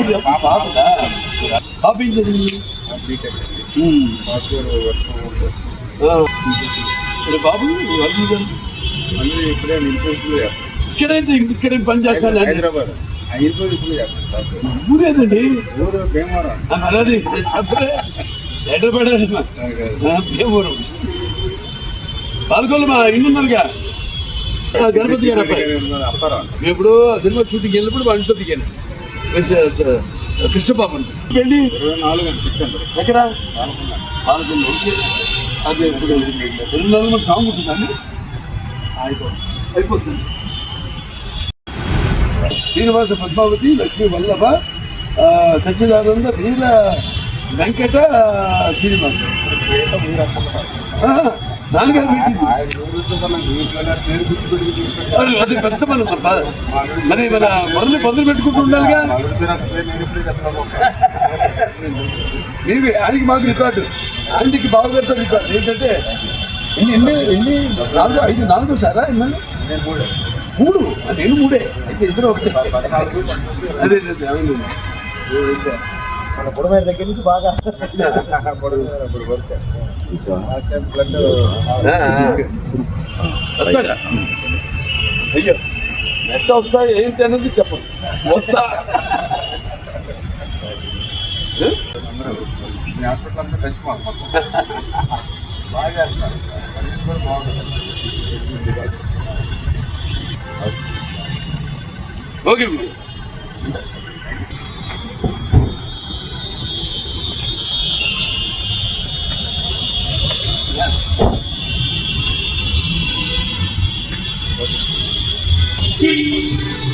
బాబు బాబుదా బాబు ఏం చదివింది బాబు నిలిపేసి ఇక్కడైతే ఇక్కడే పని చేస్తాను హైదరాబాద్ హైదరాబాద్. ఊరేదండి? అలాది. ఎడబడాలి భీమవరం. పాల్గొల్లు మా ఆ, గణపతి గారు అబ్బాయి. ఇప్పుడు సినిమా షూటింగ్ వెళ్ళినప్పుడు వాళ్ళ ఇంట్లో దిగాను. కృష్ణబాబు అంట వెళ్ళి ఎక్కడ? ఓకే. అదే ఇప్పుడు రెండు నాలుగు మంది సాంగ్ ఉంటుందండి అయిపోతుంది. శ్రీనివాస పద్మావతి లక్ష్మీ వల్లభ సచ్చిదానంద వీర వెంకట శ్రీనివాస్. నాన్నగారు అది పెద్ద మనం మరి మన మొదలు మొదలు పెట్టుకుంటూ ఉండాలిగా. నలుగురు ఆయనకి మాకు రికార్డు. ఆయనకి బావగారితో రికార్డు. ఏంటంటే ఎన్ని ఎన్ని ఎన్ని నాలుగు ఐదు నాలుగు సారా ఎన్ని మూడు. మూడు నేను మూడే. అయితే ఇద్దరు ఒకటి. అదే అవును. మన బుడమే దగ్గర నుంచి బాగా బుడమే వస్తాడా అయ్యో ఎట్లా వస్తా ఏంటి అనేది చెప్పండి వస్తా బాగా బాగుంటుంది ఓకే que